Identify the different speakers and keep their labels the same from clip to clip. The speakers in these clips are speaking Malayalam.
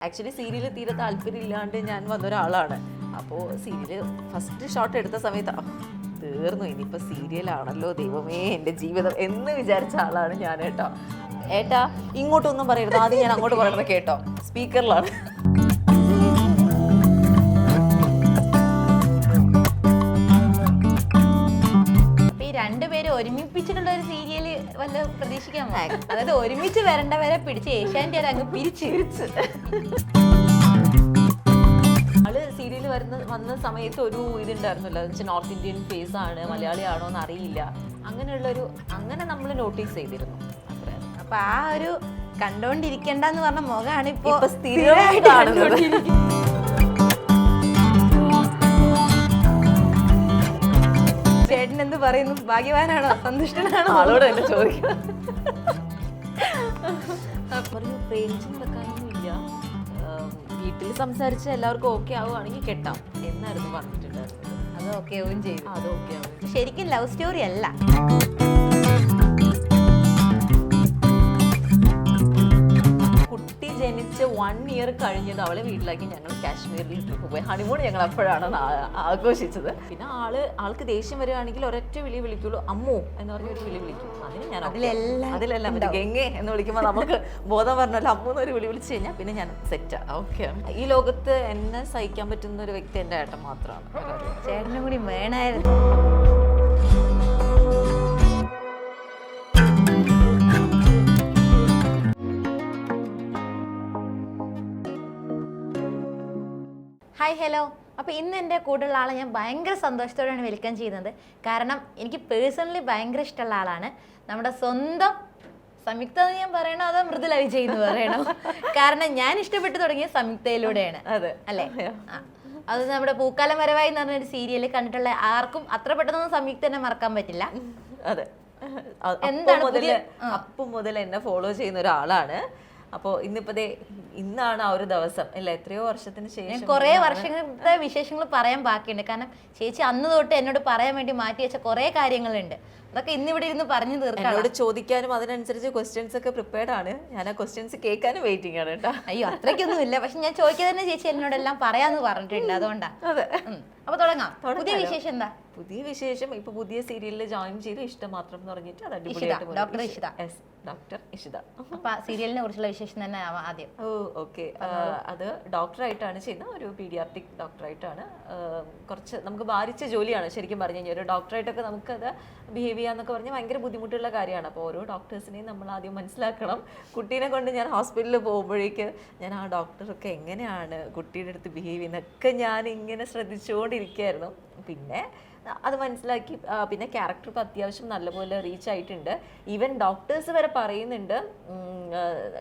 Speaker 1: ആക്ച്വലി സീരിയൽ തീരെ താല്പര്യം ഇല്ലാണ്ട് ഞാൻ വന്ന ഒരാളാണ്. അപ്പോൾ സീരിയൽ ഫസ്റ്റ് ഷോട്ട് എടുത്ത സമയത്ത് "ആ, തീർന്നു. ഇനിയിപ്പോൾ സീരിയലാണല്ലോ ദൈവമേ എന്റെ ജീവിതം. എന്ന് വിചാരിച്ച ആളാണ് ഞാൻ കേട്ടോ. ഏട്ടാ ഇങ്ങോട്ടൊന്നും പറയരുത്. ആദ്യം ഞാൻ അങ്ങോട്ട് പറയുന്നത് കേട്ടോ. സ്പീക്കറിലാണ്
Speaker 2: ഒരുമിപ്പിച്ചിട്ടുള്ള ഒരു സീരിയൽ വല്ല പ്രതീക്ഷിക്കാൻ അതായത് ഒരുമിച്ച് വരേണ്ടവരെ പിടിച്ച് ഏഷ്യാന്റെ അങ്ങ് പിരിച്ച്.
Speaker 1: ആൾ സീരിയൽ വരുന്ന വന്ന സമയത്ത് ഒരു ഇതുണ്ടായിരുന്നല്ലോ. എന്ന് വെച്ചാൽ നോർത്ത് ഇന്ത്യൻ ഫേസ് ആണ് മലയാളിയാണോ എന്ന് അറിയില്ല. അങ്ങനെയുള്ളൊരു അങ്ങനെ നമ്മൾ നോട്ടീസ് ചെയ്തിരുന്നു. അത്രേ.
Speaker 2: അപ്പൊ ആ ഒരു കണ്ടോണ്ടിരിക്കണ്ടെന്ന് പറഞ്ഞ മുഖമാണ് ഇപ്പൊ
Speaker 1: ഇപ്പൊ സ്ഥിരമായിട്ട് കാണുന്നത്.
Speaker 2: ചേട്ടൻ എന്ത് പറയുന്നു? ഭാഗ്യവാനാണോ? സന്തുഷ്ടനാണോ?
Speaker 1: ആളോട് തന്നെ ചോദിക്കണം പറഞ്ഞു പ്രേമിച്ച് നടക്കാനൊന്നുമില്ല വീട്ടിൽ സംസാരിച്ച് എല്ലാവർക്കും ഓക്കെ ആവുകയാണെങ്കിൽ കെട്ടാം. എന്നായിരുന്നു പറഞ്ഞിട്ടുണ്ടായിരുന്നത്.
Speaker 2: അത് ഓക്കെ ആവുകയും ചെയ്തു.
Speaker 1: അത് ഓക്കെ ആവും
Speaker 2: ശരിക്കും ലവ് സ്റ്റോറി അല്ല.
Speaker 1: ജനിച്ച് വൺ ഇയർ കഴിഞ്ഞത് അവളെ വീട്ടിലാക്കി ഞങ്ങൾ കാശ്മീരിൽ ട്രിപ്പ് പോയി. ഹണിമൂൺ ഞങ്ങൾ അപ്പോഴാണ് ആഘോഷിച്ചത്. പിന്നെ ആൾ ആൾക്ക് ദേഷ്യം വരികയാണെങ്കിൽ ഒരൊറ്റ വിളി വിളിക്കുള്ളൂ. അമ്മു എന്ന് പറഞ്ഞ ഒരു വിളി വിളിക്കും. അതിന് ഞാൻ.
Speaker 2: അതിലെല്ലാം
Speaker 1: അതിലെല്ലാം മറ്റേ ഗംഗേ എന്ന് വിളിക്കുമ്പോൾ നമുക്ക് ബോധം പറഞ്ഞല്ലോ അമ്മു എന്നൊരു വിളി വിളിച്ചു കഴിഞ്ഞാൽ പിന്നെ ഞാൻ സെറ്റാ ഓക്കെ ഈ ലോകത്ത് എന്നെ സഹിക്കാൻ പറ്റുന്ന ഒരു വ്യക്തി എന്റെ ഏട്ടൻ മാത്രമാണ്.
Speaker 2: ചേട്ടനും കൂടി വേണമായിരുന്നു ഹായ് ഹലോ അപ്പോൾ ഇന്ന് എന്റെ കൂടെയുള്ള ആളെ ഞാൻ ഭയങ്കര സന്തോഷത്തോടെയാണ് വെൽക്കം ചെയ്യുന്നത്. കാരണം എനിക്ക് പേഴ്സണലി ഭയങ്കര ഇഷ്ടമുള്ള ആളാണ്. നമ്മുടെ സ്വന്തം സംയുക്ത എന്ന് ഞാൻ പറയണോ അതോ മൃദുല വിജയ് എന്ന് പറയണോ? കാരണം ഞാൻ ഇഷ്ടപ്പെട്ടു തുടങ്ങിയ സംയുക്തയിലൂടെയാണ്.
Speaker 1: അതെ.
Speaker 2: അല്ലേ? അത് നമ്മുടെ പൂക്കാലം വരവായി എന്ന് പറഞ്ഞൊരു സീരിയൽ കണ്ടിട്ടുള്ള ആർക്കും അത്ര പെട്ടെന്നൊന്നും സംയുക്ത തന്നെ മറക്കാൻ പറ്റില്ല.
Speaker 1: അതെ. അപ്പം
Speaker 2: എന്താണ്
Speaker 1: അപ്പം മുതൽ എന്നെ ഫോളോ ചെയ്യുന്ന ഒരാളാണ്. അപ്പോൾ ഇന്നിപ്പോ ഇന്നാണ് ആ ഒരു ദിവസം. അല്ല എത്രയോ വർഷത്തിന് ശേഷം
Speaker 2: കുറെ വർഷങ്ങളുടെ വിശേഷങ്ങൾ പറയാൻ ബാക്കിയുണ്ട്. കാരണം ചേച്ചി അന്ന് തൊട്ട് എന്നോട് പറയാൻ വേണ്ടി മാറ്റി വെച്ച കുറെ കാര്യങ്ങളുണ്ട്. അതൊക്കെ ഇന്നിവിടെ ഇരുന്ന് പറഞ്ഞു തീർക്കാം
Speaker 1: എന്നോട് ചോദിക്കാനും അതിനനുസരിച്ച് ക്വസ്റ്റ്യൻസ് ഒക്കെ പ്രിപ്പയർഡ് ആണ്. ഞാൻ ആ ക്വസ്റ്റ്യൻസ് കേൾക്കാനും വെയിറ്റിംഗ് ആണ് കേട്ടോ.
Speaker 2: അയ്യോ അത്രയ്ക്കൊന്നും ഇല്ല പക്ഷെ ഞാൻ ചോദിക്കാതെ തന്നെ ചേച്ചി എന്നോടെല്ലാം പറയാന്ന് പറഞ്ഞിട്ടുണ്ട്. അതുകൊണ്ടാ.
Speaker 1: അതെ.
Speaker 2: അപ്പൊ തുടങ്ങാം. പുതിയ വിശേഷം എന്താ?
Speaker 1: പുതിയ വിശേഷം ഇപ്പൊ പുതിയ സീരിയലിൽ ജോയിൻ ചെയ്ത്. ഇഷ്ടം മാത്രം എന്ന് പറഞ്ഞിട്ട് അത് അടിപൊളിയായിട്ട്
Speaker 2: ഡോക്ടർ ഇഷിത.
Speaker 1: ഡോക്ടർ ഇഷിത.
Speaker 2: അപ്പൊ സീരിയലിനെ കുറിച്ചുള്ള വിശേഷം തന്നെ ആവാം ആദ്യം.
Speaker 1: Oh okay. അത് ഡോക്ടറായിട്ടാണ് ചെയ്യുന്നത് ഒരു പീഡിയാട്രിക് ഡോക്ടറായിട്ടാണ്. കുറച്ച് നമുക്ക് ഭാരിച്ച ജോലിയാണ് ശരിക്കും പറഞ്ഞു കഴിഞ്ഞാൽ. ഒരു ഡോക്ടറായിട്ടൊക്കെ നമുക്കത് ബിഹേവ് ചെയ്യാന്നൊക്കെ പറഞ്ഞാൽ ഭയങ്കര ബുദ്ധിമുട്ടുള്ള കാര്യമാണ്. അപ്പോൾ ഓരോ ഡോക്ടേഴ്സിനെയും നമ്മൾ ആദ്യം മനസ്സിലാക്കണം. കുട്ടീനെ കൊണ്ട് ഞാൻ ഹോസ്പിറ്റലിൽ പോകുമ്പോഴേക്ക് ഞാൻ ആ ഡോക്ടറൊക്കെ എങ്ങനെയാണ് കുട്ടിയുടെ അടുത്ത് ബിഹേവ് ചെയ്യുന്നതൊക്കെ ഞാൻ ഇങ്ങനെ ശ്രദ്ധിച്ചുകൊണ്ടിരിക്കുകയായിരുന്നു. പിന്നെ അത് മനസ്സിലാക്കി പിന്നെ ക്യാരക്ടർക്ക് അത്യാവശ്യം നല്ലപോലെ റീച്ച് ആയിട്ടുണ്ട്. ഈവൻ ഡോക്ടേഴ്സ് വരെ പറയുന്നുണ്ട്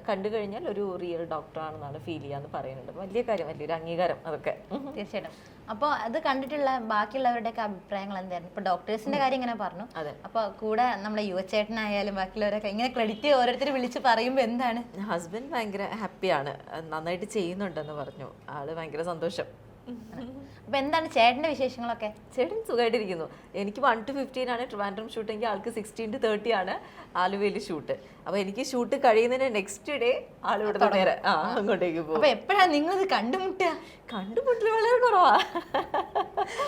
Speaker 1: കണ്ടു കഴിഞ്ഞാൽ ഒരു റിയൽ ഡോക്ടറാണെന്നാണ് ഫീൽ ചെയ്യാന്ന് പറയുന്നുണ്ട്. വലിയ കാര്യം വലിയൊരു അംഗീകാരം അതൊക്കെ.
Speaker 2: തീർച്ചയായിട്ടും. അപ്പോൾ അത് കണ്ടിട്ടുള്ള ബാക്കിയുള്ളവരുടെയൊക്കെ അഭിപ്രായങ്ങൾ എന്തായിരുന്നു ഇപ്പൊ ഡോക്ടേഴ്സിന്റെ കാര്യം ഇങ്ങനെ പറഞ്ഞു.
Speaker 1: അതെ.
Speaker 2: അപ്പൊ കൂടെ നമ്മുടെ യുവചേട്ടനായാലും ബാക്കിയുള്ളവരൊക്കെ ഇങ്ങനെ ക്രെഡിറ്റ് ഓരോരുത്തർ വിളിച്ച് പറയുമ്പോൾ എന്താണ്?
Speaker 1: ഹസ്ബൻഡ് ഭയങ്കര ഹാപ്പിയാണ് നന്നായിട്ട് ചെയ്യുന്നുണ്ടെന്ന് പറഞ്ഞു. ആൾ ഭയങ്കര സന്തോഷം.
Speaker 2: അപ്പൊ എന്താണ് ചേട്ടന്റെ വിശേഷങ്ങളൊക്കെ?
Speaker 1: ചേട്ടൻ സുഖമായിട്ടിരിക്കുന്നു എനിക്ക് വൺ ടു ഫിഫ്റ്റീൻ ആണ് ട്രിവാൻഡ്രം ഷൂട്ടെങ്കിൽ ആൾക്ക് സിക്സ്റ്റീൻ ടു തേർട്ടി ആണ് ആലുവയിൽ ഷൂട്ട് അപ്പൊ എനിക്ക് ഷൂട്ട് കഴിയുന്നതിന് നെക്സ്റ്റ് ഡേ ആളിവിടെ നേരെ ആ അങ്ങോട്ടേക്ക് പോകും.
Speaker 2: അപ്പൊ എപ്പോഴാ നിങ്ങൾ ഇത് കണ്ടുമുട്ടുക?
Speaker 1: കണ്ടുമുട്ടൽ വളരെ കുറവാ.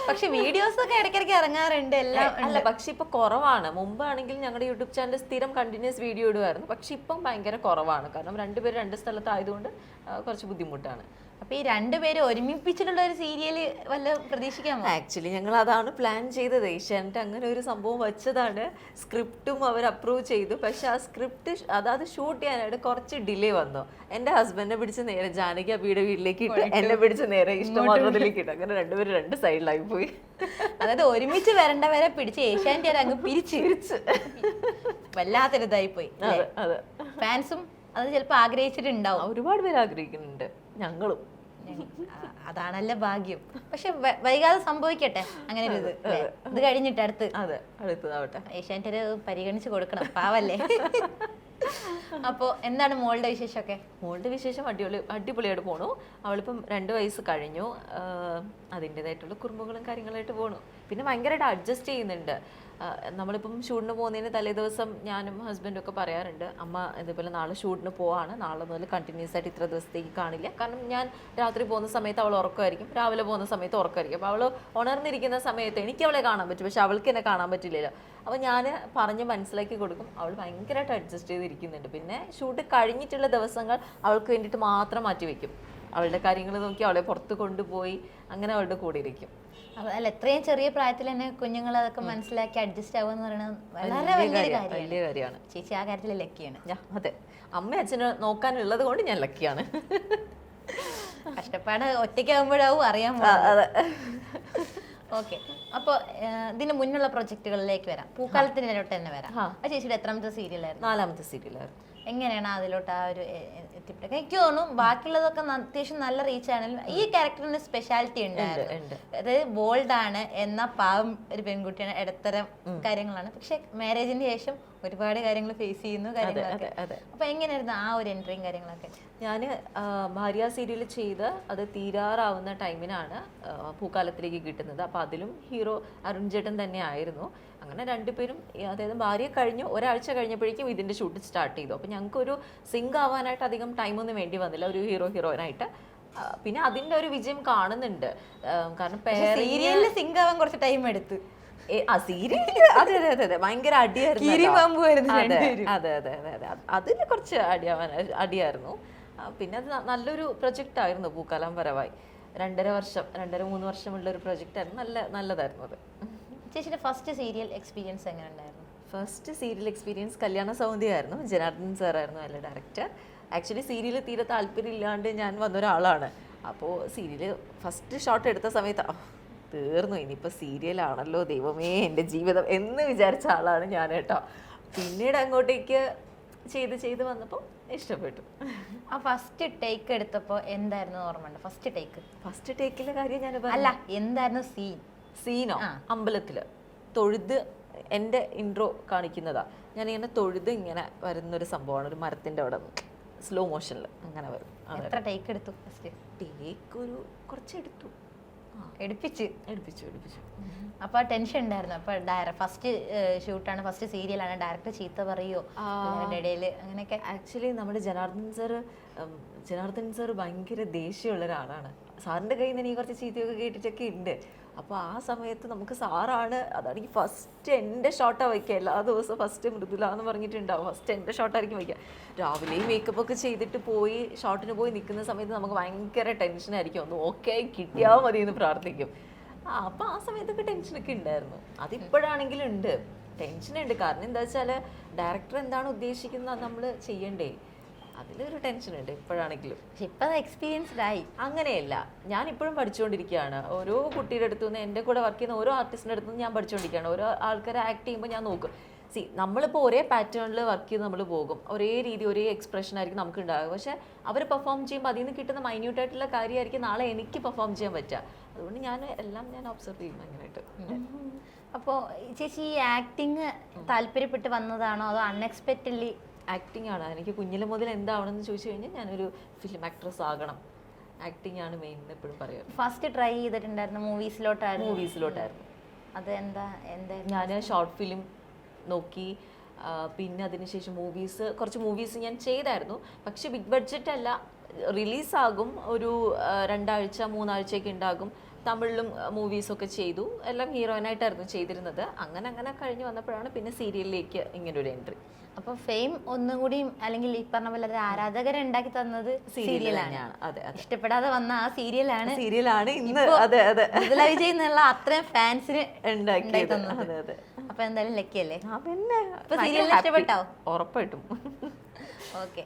Speaker 2: പക്ഷെ വീഡിയോസ് ഒക്കെ ഇടയ്ക്കിടയ്ക്ക് ഇറങ്ങാറുണ്ട് എല്ലാം
Speaker 1: അല്ല പക്ഷെ ഇപ്പൊ കുറവാണ്. മുമ്പാണെങ്കിൽ ഞങ്ങളുടെ യൂട്യൂബ് ചാനൽ സ്ഥിരം കണ്ടിന്യൂസ് വീഡിയോ ഇടുമായിരുന്നു പക്ഷെ ഇപ്പം ഭയങ്കര കുറവാണ്. കാരണം രണ്ടുപേരും രണ്ട് സ്ഥലത്തായതുകൊണ്ട് കുറച്ച് ബുദ്ധിമുട്ടാണ്.
Speaker 2: അപ്പൊ ഈ രണ്ടുപേരും ഒരുമിപ്പിച്ചിട്ടുള്ള ഒരു സീരിയൽ വല്ല പ്രതീക്ഷിക്കാമോ?
Speaker 1: ആക്ച്വലി ഞങ്ങൾ അതാണ് പ്ലാൻ ചെയ്തത്. ഏഷ്യാനെറ്റ് അങ്ങനെ ഒരു സംഭവം വെച്ചതാണ്. സ്ക്രിപ്റ്റും അവർ അപ്രൂവ് ചെയ്തു. പക്ഷെ ആ സ്ക്രിപ്റ്റ് അതായത് ഷൂട്ട് ചെയ്യാനായിട്ട് കുറച്ച് ഡിലേ വന്നു. എന്റെ ഹസ്ബൻഡിനെ പിടിച്ച് നേരെ ജാനകി അബിയുടെ വീട്ടിലേക്ക് ഇട്ട് എന്നെ പിടിച്ച് നേരെ ഇഷ്ടമാകുന്നതിലേക്ക് ഇട്ടു. അങ്ങനെ രണ്ടുപേരും രണ്ട് സൈഡിലായി പോയി.
Speaker 2: അതായത് ഒരുമിച്ച് വരേണ്ടവരെ പിടിച്ച് ഏഷ്യാനെറ്റ് അങ്ങ് പിരിച്ച്. വല്ലാത്തൊരിതായി പോയി ഫാൻസും അത്. ചിലപ്പോൾ ആഗ്രഹിച്ചിട്ടുണ്ടാവും.
Speaker 1: ഒരുപാട് പേര് ആഗ്രഹിക്കുന്നുണ്ട്. ഞങ്ങളും.
Speaker 2: അതാണല്ലേ ഭാഗ്യം. പക്ഷെ വൈകാതെ സംഭവിക്കട്ടെ അങ്ങനെ ഒരു ഇത് ഇത് കഴിഞ്ഞിട്ട് അടുത്ത്.
Speaker 1: അതെ അടുത്തതാവട്ടെ.
Speaker 2: ഏഷ്യാനെറ്റ് പരിഗണിച്ച് കൊടുക്കണം പാവല്ലേ? അപ്പോ എന്താണ് മോളുടെ വിശേഷമൊക്കെ?
Speaker 1: മോളുടെ വിശേഷം അടിപൊളി അടിപൊളിയായിട്ട് പോണു. അവളിപ്പം രണ്ട് വയസ്സ് കഴിഞ്ഞു. അതിന്റെതായിട്ടുള്ള കുറുമ്പുകളും കാര്യങ്ങളായിട്ട് പോണു. പിന്നെ ഭയങ്കരമായിട്ട് അഡ്ജസ്റ്റ് ചെയ്യുന്നുണ്ട്. നമ്മളിപ്പം ഷൂട്ടിന് പോകുന്നതിന് തലേ ദിവസം ഞാനും ഹസ്ബൻഡും ഒക്കെ പറയാറുണ്ട് അമ്മ ഇതുപോലെ നാളെ ഷൂട്ടിന് പോവാണ് നാളെ മുതൽ കണ്ടിന്യൂസ് ആയിട്ട് ഇത്ര ദിവസത്തേക്ക് കാണില്ല. കാരണം ഞാൻ രാത്രി പോകുന്ന സമയത്ത് അവൾ ഉറക്കമായിരിക്കും രാവിലെ പോകുന്ന സമയത്ത് ഉറക്കമായിരിക്കും. അപ്പോൾ അവൾ ഉണർന്നിരിക്കുന്ന സമയത്ത് എനിക്ക് അവളെ കാണാൻ പറ്റും പക്ഷെ അവൾക്ക് എന്നെ കാണാൻ പറ്റില്ലല്ലോ. അപ്പോൾ ഞാൻ പറഞ്ഞ് മനസ്സിലാക്കി കൊടുക്കും അവൾ ഭയങ്കരമായിട്ട് അഡ്ജസ്റ്റ് ചെയ്തിരിക്കുന്നുണ്ട്. പിന്നെ ഷൂട്ട് കഴിഞ്ഞിട്ടുള്ള ദിവസങ്ങൾ അവൾക്ക് വേണ്ടിയിട്ട് മാത്രം മാറ്റി വെക്കും. അവളുടെ കാര്യങ്ങൾ നോക്കി അവളെ പുറത്ത് കൊണ്ടുപോയി അങ്ങനെ അവളുടെ കൂടെ ഇരിക്കും.
Speaker 2: അല്ല എത്രയും ചെറിയ പ്രായത്തിൽ തന്നെ കുഞ്ഞുങ്ങൾ അതൊക്കെ മനസ്സിലാക്കി അഡ്ജസ്റ്റ് ആവുക എന്ന് പറയുന്നത് വളരെ കാര്യമാണ്.
Speaker 1: വലിയ കാര്യമാണ്.
Speaker 2: ചേച്ചി ആ കാര്യത്തിൽ ലക്കിയാണ്.
Speaker 1: അതെ. അമ്മ അച്ഛനെ നോക്കാനുള്ളത് കൊണ്ട് ഞാൻ ലക്കിയാണ്.
Speaker 2: കഷ്ടപ്പാട് ഒറ്റയ്ക്കാകുമ്പോഴാവും അറിയാൻ
Speaker 1: അതെ.
Speaker 2: ഓക്കെ അപ്പോൾ ഇതിന് മുന്നുള്ള പ്രൊജക്റ്റുകളിലേക്ക് വരാം. പൂക്കാലത്തിനോട്ട് തന്നെ വരാം.
Speaker 1: ആ
Speaker 2: ചേച്ചിയുടെ എത്രാമത്തെ സീരിയലായിരുന്നു
Speaker 1: നാലാമത്തെ സീരിയലായിരുന്നു
Speaker 2: എങ്ങനെയാണ് അതിലോട്ട് ആ ഒരു എത്തിപ്പെട്ടത്? എനിക്ക് തോന്നുന്നു ബാക്കിയുള്ളതൊക്കെ അത്യാവശ്യം നല്ല റീച്ച് ആണെങ്കിലും ഈ ക്യാരക്ടറിന് സ്പെഷ്യാലിറ്റി ഉണ്ടായിരുന്നു.
Speaker 1: ഉണ്ട്.
Speaker 2: അതായത് ബോൾഡ് ആണ് എന്ന പാവം ഒരു പെൺകുട്ടിയാണ് ഇടത്തരം കാര്യങ്ങളാണ്. പക്ഷെ മാരേജിന് ശേഷം ഒരുപാട് കാര്യങ്ങൾ ഫേസ് ചെയ്യുന്നു കാര്യങ്ങളൊക്കെ. അപ്പൊ എങ്ങനെയായിരുന്നു ആ ഒരു എൻട്രിയും കാര്യങ്ങളൊക്കെ?
Speaker 1: ഞാൻ ഭാര്യ സീരിയൽ ചെയ്ത് അത് തീരാറാവുന്ന ടൈമിനാണ് ഭൂകാലത്തിലേക്ക് പൂക്കാലത്തിലേക്ക് കിട്ടുന്നത്. അപ്പൊ അതിലും ഹീറോ അരുൺ ചേട്ടൻ തന്നെ ആയിരുന്നു അങ്ങനെ രണ്ടുപേരും അതായത് ഭാര്യ കഴിഞ്ഞു ഒരാഴ്ച കഴിഞ്ഞപ്പോഴേക്കും ഇതിന്റെ ഷൂട്ട് സ്റ്റാർട്ട് ചെയ്തു. അപ്പോൾ ഞങ്ങൾക്കൊരു സിങ്ക് ആവാനായിട്ട് അധികം ടൈമൊന്നും വേണ്ടി വന്നില്ല. ഒരു ഹീറോ ഹീറോയിനായിട്ട്. പിന്നെ അതിന്റെ ഒരു വിജയം കാണുന്നുണ്ട്. കാരണം
Speaker 2: സീരിയലിൽ സിങ്ക് ആവാൻ കുറച്ച് ടൈം എടുത്തു.
Speaker 1: ആ സീരിയൽ അതെ അതെ അതെ അതെ. ഭയങ്കര അടിയായിരുന്നു അതെ അതെ അതെ അതെ അതെ അത്. അതിന് കുറച്ച് അടിയാവാൻ അടിയായിരുന്നു. പിന്നെ അത് നല്ലൊരു പ്രൊജക്റ്റ് ആയിരുന്നു. പൂക്കാലം പരവായി രണ്ടര വർഷം രണ്ടര മൂന്ന് വർഷമുള്ള ഒരു പ്രൊജക്റ്റ് ആയിരുന്നു. നല്ല നല്ലതായിരുന്നു അത്.
Speaker 2: ചേച്ചിയുടെ ഫസ്റ്റ് സീരിയൽ എക്സ്പീരിയൻസ് എങ്ങനെ ഉണ്ടായിരുന്നു
Speaker 1: ഫസ്റ്റ് സീരിയൽ എക്സ്പീരിയൻസ് കല്യാണ സൗന്ദര്യമായിരുന്നു ജനാർദ്ദൻ സാറായിരുന്നു അല്ല ഡയറക്ടർ ആക്ച്വലി സീരിയൽ തീരെ താല്പര്യമില്ലാണ്ട് ഞാൻ വന്ന ഒരാളാണ്. അപ്പോൾ സീരിയൽ ഫസ്റ്റ് ഷോട്ട് എടുത്ത സമയത്ത് "ഓ, തീർന്നു. ഇനിയിപ്പോൾ സീരിയലാണല്ലോ ദൈവമേ എന്റെ ജീവിതം. എന്ന് വിചാരിച്ച ആളാണ് ഞാൻ കേട്ടോ. പിന്നീട് അങ്ങോട്ടേക്ക് ചെയ്ത് ചെയ്ത് വന്നപ്പോൾ ഇഷ്ടപ്പെട്ടു.
Speaker 2: ആ ഫസ്റ്റ് ടേക്ക് എടുത്തപ്പോൾ എന്തായിരുന്നു ഓർമ്മയുണ്ട്? ഫസ്റ്റ് ടേക്ക്
Speaker 1: ഫസ്റ്റ് ടേക്കിലെ കാര്യം ഞാൻ
Speaker 2: അല്ല എന്തായിരുന്നു സീൻ
Speaker 1: സീനോ അമ്പലത്തിൽ തൊഴുത് എന്റെ ഇൻട്രോ കാണിക്കുന്നതാ. ഞാൻ ഇങ്ങനെ തൊഴുത് ഇങ്ങനെ വരുന്ന ഒരു സംഭവമാണ്. ഒരു മരത്തിന്റെ അവിടെ സ്ലോ മോഷനിൽ അങ്ങനെ വരും.
Speaker 2: എത്ര ടേക്ക് എടുത്തു ഫസ്റ്റ്
Speaker 1: ടേക്ക് ഒരു കുറച്ചെടുത്തു. എടുത്തു
Speaker 2: എടുപ്പിച്ച്?
Speaker 1: എടുപ്പിച്ചു എടുപ്പിച്ചു.
Speaker 2: അപ്പൊ ടെൻഷൻ ഉണ്ടായിരുന്നു. അപ്പൊ ഫസ്റ്റ് ഷൂട്ടാണ് ഫസ്റ്റ് സീരിയലാണ് ഡയറക്ടർ ചീത്ത പറയോ? എല്ലാവരുടെ ഇടയിൽ അങ്ങനെയൊക്കെ?
Speaker 1: ആക്ച്വലി നമ്മുടെ ജനാർദ്ദൻ സർ ജനാർദ്ദൻ സാർ ഭയങ്കര ദേഷ്യമുള്ള ഒരാളാണ് സാറിന്റെ കയ്യിൽ നിന്ന് എനിക്ക് കുറച്ച് ചീത്തയൊക്കെ കേട്ടിട്ടൊക്കെ ഉണ്ട്. അപ്പോൾ ആ സമയത്ത് നമുക്ക് സാറാണ് അതാണെങ്കിൽ ഫസ്റ്റ് എന്റെ ഷോട്ടാണ് വയ്ക്കുക. എല്ലാ ദിവസവും ഫസ്റ്റ് മൃദുല എന്ന് പറഞ്ഞിട്ടുണ്ടാവും. ഫസ്റ്റ് എന്റെ ഷോട്ടായിരിക്കും വയ്ക്കുക. രാവിലെയും മേക്കപ്പ് ഒക്കെ ചെയ്തിട്ട് പോയി ഷോട്ടിന് പോയി നിൽക്കുന്ന സമയത്ത് നമുക്ക് ഭയങ്കര ടെൻഷനായിരിക്കും ഒന്ന് ഓക്കെ കിട്ടിയാൽ മതി എന്ന് പ്രാർത്ഥിക്കും. ആ അപ്പം ആ സമയത്തൊക്കെ ടെൻഷനൊക്കെ ഉണ്ടായിരുന്നു. അതിപ്പോഴാണെങ്കിലും ഉണ്ട്. ടെൻഷനുണ്ട് കാരണം എന്താ വെച്ചാൽ ഡയറക്ടർ എന്താണ് ഉദ്ദേശിക്കുന്നത് നമ്മൾ ചെയ്യണ്ടേ? അതിലൊരു ടെൻഷൻ ഉണ്ട് ഇപ്പോഴാണെങ്കിലും.
Speaker 2: പക്ഷെ ഇപ്പൊ എക്സ്പീരിയൻസ്ഡ് ആയി.
Speaker 1: അങ്ങനെയല്ല. ഞാൻ ഇപ്പോഴും പഠിച്ചുകൊണ്ടിരിക്കുകയാണ്. ഓരോ കുട്ടിയുടെ അടുത്തു നിന്ന് എന്റെ കൂടെ വർക്ക് ചെയ്യുന്ന ഓരോ ആർട്ടിസ്റ്റിന്റെ അടുത്തു നിന്ന് ഞാൻ പഠിച്ചുകൊണ്ടിരിക്കുകയാണ്. ഓരോ ആൾക്കാരെ ആക്ട് ചെയ്യുമ്പോൾ ഞാൻ നോക്കും. സി നമ്മളിപ്പോൾ ഒരേ പാറ്റേണിൽ വർക്ക് ചെയ്ത് നമ്മൾ പോകും. ഒരേ രീതി ഒരേ എക്സ്പ്രഷൻ ആയിരിക്കും നമുക്ക് ഉണ്ടാകുക പക്ഷേ അവർ പെർഫോം ചെയ്യുമ്പോൾ അതിൽ നിന്ന് കിട്ടുന്ന മൈന്യൂട്ട് ആയിട്ടുള്ള കാര്യമായിരിക്കും നാളെ എനിക്ക് പെർഫോം ചെയ്യാൻ പറ്റുക. അതുകൊണ്ട് ഞാൻ എല്ലാം ഞാൻ ഒബ്സർവ് ചെയ്യും അങ്ങനെയായിട്ട്.
Speaker 2: അപ്പോൾ ചേച്ചി ഈ ആക്ടിങ് താല്പര്യപ്പെട്ട് വന്നതാണോ? അതോ അൺഎക്സ്പെക്റ്റഡ്ലി
Speaker 1: ആക്ടിംഗ് ആണ്. എനിക്ക് കുഞ്ഞിലെ മുതൽ എന്താവണമെന്ന് ചോദിച്ചു കഴിഞ്ഞാൽ ഞാനൊരു ഫിലിം ആക്ട്രസ് ആകണം. ആക്ടിംഗ് ആണ് മെയിൻ എന്ന് എപ്പോഴും പറയുക
Speaker 2: ഫസ്റ്റ് ട്രൈ ചെയ്തിട്ടുണ്ടായിരുന്നു മൂവീസിലോട്ടായിരുന്നു
Speaker 1: മൂവീസിലോട്ടായിരുന്നു
Speaker 2: അത് എന്താ എന്താ
Speaker 1: ഞാൻ ഷോർട്ട് ഫിലിം നോക്കി പിന്നെ അതിനുശേഷം മൂവീസ് കുറച്ച് മൂവീസ് ഞാൻ ചെയ്തായിരുന്നു. പക്ഷെ ബിഗ് ബഡ്ജറ്റ് അല്ല റിലീസാകും ഒരു രണ്ടാഴ്ച മൂന്നാഴ്ചയൊക്കെ ഉണ്ടാകും. തമിഴിലും മൂവീസൊക്കെ ചെയ്തു. എല്ലാം ഹീറോയിനായിട്ടായിരുന്നു ചെയ്തിരുന്നത്. അങ്ങനെ അങ്ങനെ കഴിഞ്ഞ് വന്നപ്പോഴാണ് പിന്നെ സീരിയലിലേക്ക് ഇങ്ങനൊരു എൻട്രി
Speaker 2: അപ്പൊ ഫെയിം ഒന്നും കൂടി അല്ലെങ്കിൽ ഈ പറഞ്ഞ പോലെ ആരാധകരെ ഉണ്ടാക്കി തന്നത് സീരിയലാണ്. ഇഷ്ടപ്പെടാതെ വന്ന ആ സീരിയലാണ്.
Speaker 1: സീരിയലാണ് ഇന്ന്. അതെ അതെ.
Speaker 2: വിജയ് എന്നുള്ള അത്രയും ഫാൻസിന്
Speaker 1: ഉണ്ടാക്കി അതെ
Speaker 2: അപ്പൊ എന്തായാലും ലക്കിയല്ലേ?
Speaker 1: പിന്നെ. ഭയങ്കര
Speaker 2: ഇഷ്ടപ്പെട്ടോ?
Speaker 1: ഉറപ്പായിട്ടും.
Speaker 2: ഓക്കെ.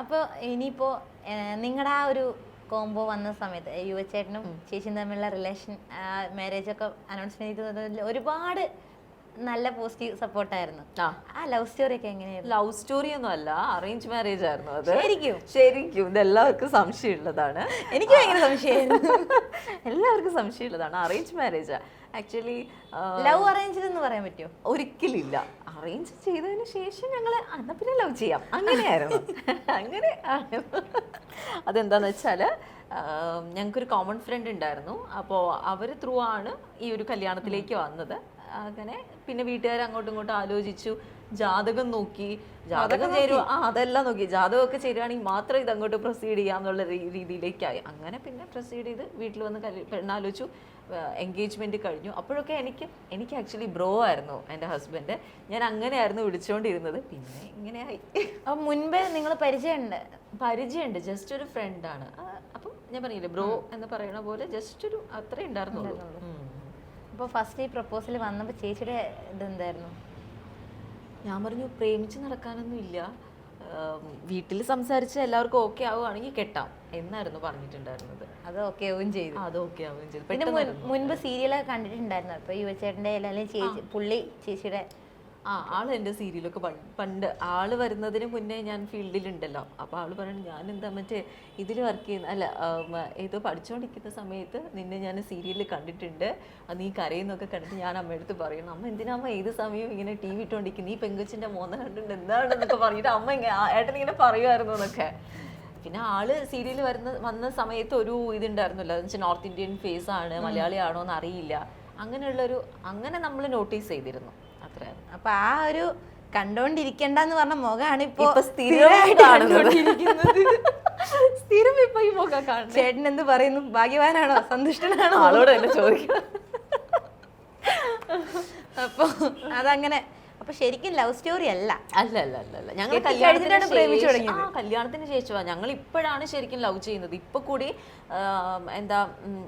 Speaker 2: അപ്പോൾ ഇനിയിപ്പോൾ നിങ്ങളുടെ ആ ഒരു കോംബോ വന്ന സമയത്ത് യുവച്ചേട്ടനും ചേച്ചിയും തമ്മിലുള്ള റിലേഷൻ മാരേജ് ഒക്കെ അനൗൺസ്മെന്റ് ചെയ്തതിൽ ഒരുപാട് നല്ല പോസിറ്റീവ് സപ്പോർട്ടായിരുന്നു
Speaker 1: ആ.
Speaker 2: ലവ് സ്റ്റോറി ഒക്കെ എങ്ങനെയായിരുന്നു?
Speaker 1: ലവ് സ്റ്റോറി ഒന്നും അല്ല അറേഞ്ച് മാരേജ് ആയിരുന്നു അത്.
Speaker 2: ശരിക്കും?
Speaker 1: ശരിക്കും ഇത് എല്ലാവർക്കും സംശയമുള്ളതാണ്.
Speaker 2: എനിക്ക് ഭയങ്കര സംശയമായിരുന്നു
Speaker 1: എല്ലാവർക്കും സംശയമുള്ളതാണ് arrange marriage actually
Speaker 2: love arranged എന്ന് പറയാൻ പറ്റുമോ?
Speaker 1: ഒരിക്കലില്ല. അറേഞ്ച് ചെയ്തതിന് ശേഷം ഞങ്ങൾ അന്ന പിന്നെ ലവ് ചെയ്യാം. അങ്ങനെയായിരുന്നു. അങ്ങനെ. അതെന്താന്ന് വെച്ചാൽ ഞങ്ങൾക്കൊരു കോമൺ ഫ്രണ്ട് ഉണ്ടായിരുന്നു. അപ്പോൾ അവർ ത്രൂ ആണ് ഈ ഒരു കല്യാണത്തിലേക്ക് വന്നത്. അങ്ങനെ പിന്നെ വീട്ടുകാർ അങ്ങോട്ടും ഇങ്ങോട്ടും ആലോചിച്ചു. ജാതകം നോക്കി. ജാതകം ചേരുവ ആ അതെല്ലാം നോക്കി. ജാതകമൊക്കെ ചേരുവാണെങ്കിൽ മാത്രം ഇത് അങ്ങോട്ട് പ്രൊസീഡ് ചെയ്യാന്നുള്ള രീതിയിലേക്കായി. അങ്ങനെ പിന്നെ പ്രൊസീഡ് ചെയ്ത് വീട്ടിൽ വന്ന് പെണ്ണാലോചിച്ചു. എൻഗേജ്മെന്റ് കഴിഞ്ഞു. അപ്പോഴൊക്കെ എനിക്ക് എനിക്ക് ആക്ച്വലി ബ്രോ ആയിരുന്നു എന്റെ ഹസ്ബൻഡ് ഞാൻ അങ്ങനെയായിരുന്നു വിളിച്ചുകൊണ്ടിരുന്നത് പിന്നെ ഇങ്ങനെയായി.
Speaker 2: അപ്പൊ മുൻപേ നിങ്ങൾ പരിചയമുണ്ട്?
Speaker 1: പരിചയമുണ്ട്. ജസ്റ്റ് ഒരു ഫ്രണ്ടാണ് അപ്പം ഞാൻ പറഞ്ഞില്ലേ ബ്രോ എന്ന് പറയുന്ന പോലെ ജസ്റ്റ് ഒരു അത്രേ ഉണ്ടായിരുന്നുള്ളൂ.
Speaker 2: അപ്പോൾ ഫസ്റ്റ് ഈ പ്രപ്പോസൽ വന്നപ്പോൾ ചേച്ചിയുടെ ഇതെന്തായിരുന്നു?
Speaker 1: ഞാൻ പറഞ്ഞു പ്രേമിച്ച് നടക്കാനൊന്നും ഇല്ല. വീട്ടിൽ സംസാരിച്ച് എല്ലാവർക്കും ഓക്കെ ആവുകയാണെങ്കിൽ കെട്ടാം എന്നായിരുന്നു പറഞ്ഞിട്ടുണ്ടായിരുന്നത്.
Speaker 2: അത് ഓക്കെ ആവുകയും ചെയ്തു.
Speaker 1: അത് ഓക്കെ ആവുകയും ചെയ്തു.
Speaker 2: പിന്നെ മുൻപ് സീരിയലൊക്കെ കണ്ടിട്ടുണ്ടായിരുന്നു? അപ്പൊ യുവചേട്ടന്റെ അല്ലെങ്കിൽ ചേച്ചി പുള്ളി ചേച്ചിയുടെ
Speaker 1: ആ ആൾ എന്റെ സീരിയലൊക്കെ പണ്ട് ആൾ വരുന്നതിന് മുന്നേ ഞാൻ ഫീൽഡിലുണ്ടല്ലോ. അപ്പോൾ ആൾ പറഞ്ഞു ഞാൻ എന്താ മറ്റേ ഇതിൽ വർക്ക് ചെയ്യുന്ന അല്ല ഏതോ പഠിച്ചുകൊണ്ടിരിക്കുന്ന സമയത്ത് നിന്നെ ഞാൻ സീരിയലിൽ കണ്ടിട്ടുണ്ട്. അത് നീ കരയുന്നൊക്കെ കണ്ടിട്ട് ഞാൻ അമ്മയടുത്ത് പറയുന്നു അമ്മ എന്തിനാ അമ്മ ഏത് സമയം ഇങ്ങനെ ടി വി ഇട്ടുകൊണ്ടിരിക്കുന്നു നീ പെങ്കുച്ചിന്റെ മോന്ന കണ്ടിട്ടുണ്ട് എന്താണെന്നൊക്കെ പറഞ്ഞിട്ട് അമ്മ ഇങ്ങനെ ഏട്ടൻ ഇങ്ങനെ പറയുമായിരുന്നു എന്നൊക്കെ. പിന്നെ ആൾ സീരിയൽ വരുന്ന വന്ന സമയത്ത് ഒരു ഇതുണ്ടായിരുന്നല്ലോ എന്ന് വെച്ചാൽ നോർത്ത് ഇന്ത്യൻ ഫേസ് ആണ് മലയാളി ആണോ എന്ന് അറിയില്ല. അങ്ങനെയുള്ളൊരു അങ്ങനെ നമ്മൾ നോട്ടീസ് ചെയ്തിരുന്നു. അത്രയാണ്
Speaker 2: അപ്പൊ ആ ഒരു കണ്ടോണ്ടിരിക്കണ്ട എന്ന് പറഞ്ഞ മുഖമാണ് ഇപ്പൊ
Speaker 1: ഇപ്പൊ സ്ഥിരം
Speaker 2: സ്ഥിരമായിട്ട്. കണ്ടോണ്ടിരിക്കുന്നത്.
Speaker 1: സ്ഥിരം ഇപ്പൊ ഈ മുഖം കാണുന്നത്.
Speaker 2: ചേട്ടൻ എന്ത് പറയുന്നു? ഭാഗ്യവാനാണോ? സന്തുഷ്ടനാണോ?
Speaker 1: ആളോട് തന്നെ ചോദിക്കണം
Speaker 2: അപ്പൊ അതങ്ങനെ അപ്പൊ ശരിക്കും ലവ് സ്റ്റോറി അല്ല.
Speaker 1: അല്ല അല്ല അല്ല അല്ല. ഞങ്ങൾ ശേഷം-
Speaker 2: തുടങ്ങിയത്.
Speaker 1: കല്യാണത്തിന് ശേഷമാണ് ഞങ്ങൾ ഇപ്പോഴാണ് ശരിക്കും ലവ് ചെയ്യുന്നത്. ഇപ്പൊ കൂടി എന്താ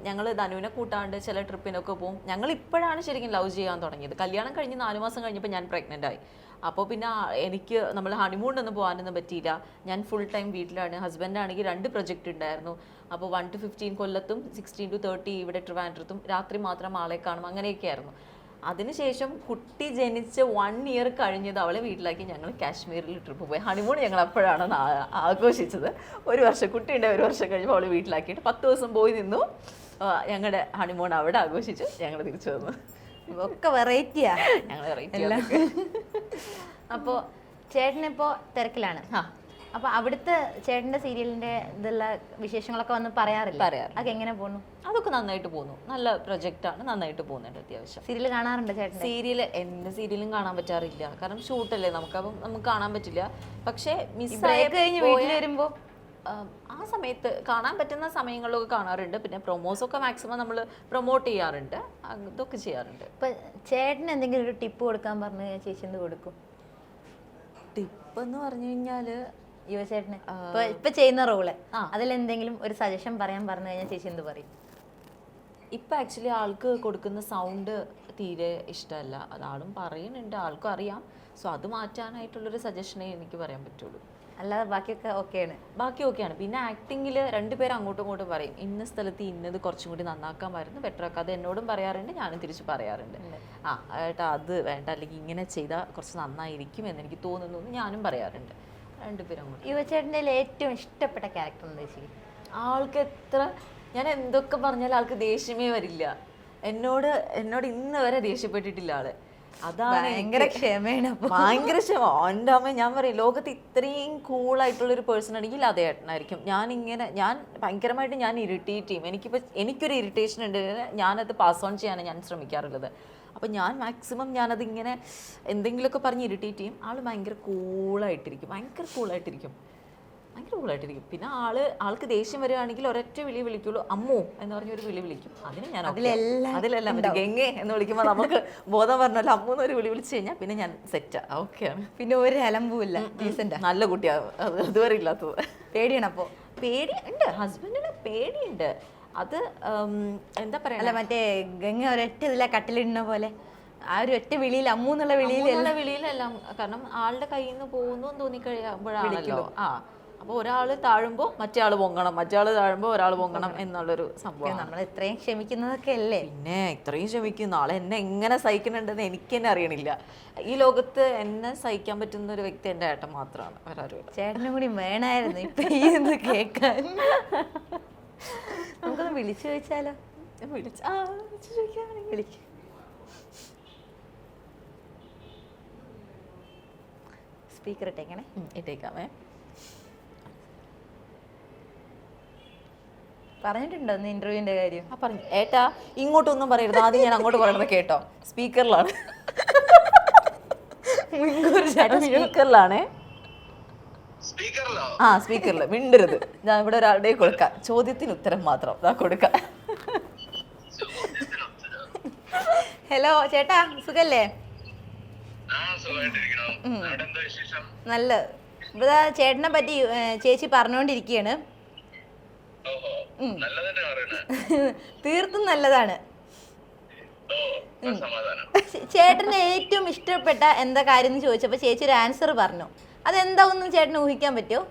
Speaker 1: ഞങ്ങൾ ധനുവിനെ കൂട്ടാണ്ട് ചില ട്രിപ്പിനൊക്കെ പോകും ഞങ്ങൾ ഇപ്പോഴാണ് ശരിക്കും ലവ് ചെയ്യാൻ തുടങ്ങിയത്. കല്യാണം കഴിഞ്ഞ് നാല് മാസം കഴിഞ്ഞപ്പോൾ ഞാൻ പ്രഗ്നന്റ് ആയി. അപ്പോൾ പിന്നെ എനിക്ക് നമ്മൾ ഹണിമൂണിനൊന്നും പോകാനൊന്നും പറ്റിയില്ല. ഞാൻ ഫുൾ ടൈം വീട്ടിലാണ്. ഹസ്ബൻഡാണെങ്കിൽ രണ്ട് പ്രൊജക്റ്റ് ഉണ്ടായിരുന്നു. അപ്പോൾ വൺ ടു ഫിഫ്റ്റീൻ കൊല്ലത്തും സിക്സ്റ്റീൻ ടു തേർട്ടി ഇവിടെ ട്രിവാൻഡ്രത്തും രാത്രി മാത്രം ആളെ കാണും. അങ്ങനെയൊക്കെയായിരുന്നു. അതിനുശേഷം കുട്ടി ജനിച്ച് വൺ ഇയർ കഴിഞ്ഞത് അവളെ വീട്ടിലാക്കി ഞങ്ങൾ കാശ്മീരിൽ ട്രിപ്പ് പോയി. ഹണിമൂൺ ഞങ്ങൾ അപ്പോഴാണ് ആഘോഷിച്ചത്. ഒരു വർഷം കുട്ടിയുടെ ഒരു വർഷം കഴിഞ്ഞപ്പോൾ അവളെ വീട്ടിലാക്കിയിട്ട് പത്ത് ദിവസം പോയി നിന്നു. ഞങ്ങളുടെ ഹണിമൂൺ അവിടെ ആഘോഷിച്ച് ഞങ്ങൾ തിരിച്ചു വന്നു.
Speaker 2: ഒക്കെ വെറൈറ്റിയാ
Speaker 1: ഞങ്ങൾ
Speaker 2: വെറൈറ്റി അപ്പോൾ ചേട്ടനിപ്പോ തിരക്കിലാണ്.
Speaker 1: ആ.
Speaker 2: അപ്പൊ അവിടുത്തെ ചേട്ടന്റെ സീരിയലിന്റെ ഇതുള്ള വിശേഷങ്ങളൊക്കെ വന്ന് പറയാറില്ല?
Speaker 1: പറയാറ്
Speaker 2: അതൊക്കെ എങ്ങനെ പോകുന്നു
Speaker 1: അതൊക്കെ നന്നായിട്ട് പോകുന്നു നല്ല പ്രൊജക്റ്റാണ് നന്നായിട്ട് പോകുന്നുണ്ട് അത്യാവശ്യം.
Speaker 2: സീരിയൽ കാണാറുണ്ട് ചേട്ടൻ
Speaker 1: സീരിയൽ എന്റെ സീരിയലും കാണാൻ പറ്റാറില്ല. കാരണം ഷൂട്ടല്ലേ അല്ലേ നമുക്ക്. കാണാൻ പറ്റില്ല. പക്ഷേ മിസ്
Speaker 2: ബ്രേക്ക് കഴിഞ്ഞ് വീട്ടിൽ വരുമ്പോ?
Speaker 1: ആ സമയത്ത് കാണാൻ പറ്റുന്ന സമയങ്ങളിലൊക്കെ കാണാറുണ്ട്. പിന്നെ പ്രൊമോസ് ഒക്കെ മാക്സിമം നമ്മൾ പ്രൊമോട്ട് ചെയ്യാറുണ്ട്. അതൊക്കെ ഇതൊക്കെ ചെയ്യാറുണ്ട്.
Speaker 2: ഇപ്പൊ ചേട്ടന് എന്തെങ്കിലും ഒരു ടിപ്പ് കൊടുക്കാൻ പറഞ്ഞു ചേച്ചി എന്ത് കൊടുക്കും?
Speaker 1: ടിപ്പ് എന്ന് പറഞ്ഞു കഴിഞ്ഞാൽ
Speaker 2: യുവചേട്ടന് ഇപ്പൊ ഇപ്പൊ ചെയ്യുന്ന റോൾ.
Speaker 1: അതിൽ
Speaker 2: എന്തെങ്കിലും ഒരു സജഷൻ പറയാൻ പറഞ്ഞു കഴിഞ്ഞാൽ ചേച്ചി എന്ത് പറയും?
Speaker 1: ഇപ്പം ആക്ച്വലി ആൾക്ക് കൊടുക്കുന്ന സൗണ്ട് തീരെ ഇഷ്ടമല്ല. അത് ആളും പറയുന്നുണ്ട്. ആൾക്കും അറിയാം. സോ അത് മാറ്റാനായിട്ടുള്ളൊരു സജഷനേ എനിക്ക് പറയാൻ പറ്റുള്ളൂ.
Speaker 2: അല്ലാതെ ബാക്കിയൊക്കെ ഓക്കെയാണ്.
Speaker 1: ബാക്കി ഓക്കെയാണ്. പിന്നെ ആക്ടിങ്ങിൽ രണ്ടുപേരും അങ്ങോട്ടും ഇങ്ങോട്ടും പറയും. ഇന്ന സ്ഥലത്ത് ഇന്നത് കുറച്ചും കൂടി നന്നാക്കാമായിരുന്നു ബെറ്റർ ആക്കുക അത് എന്നോടും പറയാറുണ്ട്. ഞാനും തിരിച്ച് പറയാറുണ്ട്. ആ ഏട്ടാ അത് വേണ്ട. അല്ലെങ്കിൽ ഇങ്ങനെ ചെയ്താൽ കുറച്ച് നന്നായിരിക്കും എന്ന് എനിക്ക് തോന്നുന്നു എന്ന് ഞാനും പറയാറുണ്ട്. രണ്ടുപേരും
Speaker 2: യുവചേട്ടന്റെ ഏറ്റവും ഇഷ്ടപ്പെട്ട ക്യാരക്ടർ എന്താ ചേച്ചി?
Speaker 1: ആൾക്ക് എത്ര ഞാൻ എന്തൊക്കെ പറഞ്ഞാലും ആൾക്ക് ദേഷ്യമേ വരില്ല. എന്നോട് എന്നോട് ഇന്ന് വരെ ദേഷ്യപ്പെട്ടിട്ടില്ല ആൾ. അതാണ്
Speaker 2: ഭയങ്കര ക്ഷമയാണ്
Speaker 1: ഭയങ്കര ക്ഷമ. എന്റെ അമ്മ ഞാൻ പറയും ലോകത്ത് ഇത്രയും കൂളായിട്ടുള്ള ഒരു പേഴ്സൺ ആണെങ്കിൽ അതേ ഏട്ടനായിരിക്കും. ഞാൻ ഇങ്ങനെ ഞാൻ ഭയങ്കരമായിട്ട് ഞാൻ ഇറിറ്റേറ്റ് ചെയ്യും. എനിക്കിപ്പോൾ എനിക്കൊരു ഇറിറ്റേഷൻ ഉണ്ട്. ഞാനത് പാസ് ഓൺ ചെയ്യാനാണ് ഞാൻ ശ്രമിക്കാറുള്ളത്. അപ്പം ഞാൻ മാക്സിമം ഞാനത് ഇങ്ങനെ എന്തെങ്കിലുമൊക്കെ പറഞ്ഞ് ഇറിറ്റേറ്റ് ചെയ്യും. ആൾ ഭയങ്കര കൂളായിട്ടിരിക്കും ഭയങ്കര കൂളായിട്ടിരിക്കും ഭയങ്കര കൂളായിട്ടിരിക്കും പിന്നെ ആൾ ആൾക്ക് ദേഷ്യം വരികയാണെങ്കിൽ ഒരൊറ്റ വിളി വിളിക്കുള്ളൂ അമ്മു എന്ന് പറഞ്ഞ ഒരു വിളി വിളിക്കും. അതിന് ഞാൻ.
Speaker 2: അതിലെല്ലാം
Speaker 1: മറ്റേ ഗംഗേ എന്ന് വിളിക്കുമ്പോൾ നമുക്ക് ബോധം പറഞ്ഞല്ലോ അമ്മ എന്നൊരു വിളി വിളിച്ചു കഴിഞ്ഞാൽ പിന്നെ ഞാൻ സെറ്റാ ഓക്കെയാണ്
Speaker 2: പിന്നെ ഒരു അലമ്പുമില്ല. ഡീസന്റാ
Speaker 1: നല്ല കുട്ടിയാണ് അത് ഇതുവരെ ഇല്ലാത്തത്.
Speaker 2: പേടിയാണ് അപ്പോൾ
Speaker 1: പേടി ഉണ്ട്. ഹസ്ബൻഡിന് പേടിയുണ്ട്. അത് എന്താ പറയാ
Speaker 2: അല്ല മറ്റേ ഗംഗ ഒരൊറ്റ ഇതിലെ കട്ടിലിടുന്ന പോലെ. ആ ഒരു ഒറ്റ വിളിയിൽ അമ്മു എന്നുള്ള വിളിയിൽ
Speaker 1: അമ്മൂന്നുള്ള വിളിയിലെല്ലാം. കാരണം ആളുടെ കയ്യിൽ നിന്ന് പോകുന്നു തോന്നിക്കഴിയുമ്പോഴാണല്ലോ. ആ അപ്പൊ ഒരാൾ താഴുമ്പോ മറ്റേ ആൾ പൊങ്ങണം. മറ്റേ ആൾ താഴുമ്പോ ഒരാൾ പൊങ്ങണം. എന്നുള്ളൊരു സംഭവം
Speaker 2: നമ്മൾ ഇത്രയും ക്ഷമിക്കുന്നതൊക്കെ അല്ലേ?
Speaker 1: പിന്നെ ഇത്രയും ക്ഷമിക്കുന്നു. ആളെ എന്നെ എങ്ങനെ സഹിക്കുന്നുണ്ടെന്ന് എനിക്ക് തന്നെ അറിയണില്ല. ഈ ലോകത്ത് എന്നെ സഹിക്കാൻ പറ്റുന്ന ഒരു വ്യക്തി എന്റെ ഏട്ടൻ മാത്രമാണ് വേറെ
Speaker 2: ചേട്ടനും കൂടി വേണായിരുന്നു ഇപ്പൊ ഈ കേൾക്കാൻ. നമുക്കൊന്ന് വിളിച്ചു ചോദിച്ചാലോ
Speaker 1: വിളിച്ച ആ വിളിച്ച് ചോദിക്കുകയാണെങ്കിൽ
Speaker 2: വിളിച്ചു സ്പീക്കർ ഇട്ടേക്കണേ.
Speaker 1: ഇട്ടേക്കാമേ.
Speaker 2: പറഞ്ഞിട്ടുണ്ടോ ഇന്ന് ഇന്റർവ്യൂവിന്റെ കാര്യം?
Speaker 1: ആ പറഞ്ഞു. ഏട്ടാ ഇങ്ങോട്ടൊന്നും പറയരുത്. ആദ്യം ഞാൻ അങ്ങോട്ട് പറയണത് കേട്ടോ. സ്പീക്കറിലാണ്. സ്പീക്കറിലാണേ.
Speaker 3: സ്പീക്കറിലോ
Speaker 1: ആ സ്പീക്കറിൽ മിണ്ടരുത്. ഞാൻ ഇവിടെ ഒരാളുടെ കൊടുക്കാം. ചോദ്യത്തിന് ഉത്തരം മാത്രം ഇതാ കൊടുക്കാം.
Speaker 2: ഹലോ ചേട്ടാ സുഖല്ലേ? നല്ല ഇവിടെ ചേട്ടനെ പറ്റി ചേച്ചി പറഞ്ഞുകൊണ്ടിരിക്കുകയാണ് തീർത്തും നല്ലതാണ്. ചേട്ടന് ഏറ്റവും ഇഷ്ടപ്പെട്ട എന്താ കാര്യം എന്ന് ചോദിച്ചപ്പോൾ ചേച്ചി ഒരു ആൻസർ പറഞ്ഞു. അതെന്താ ഒന്നും ചേട്ടന് ഊഹിക്കാൻ പറ്റുമോ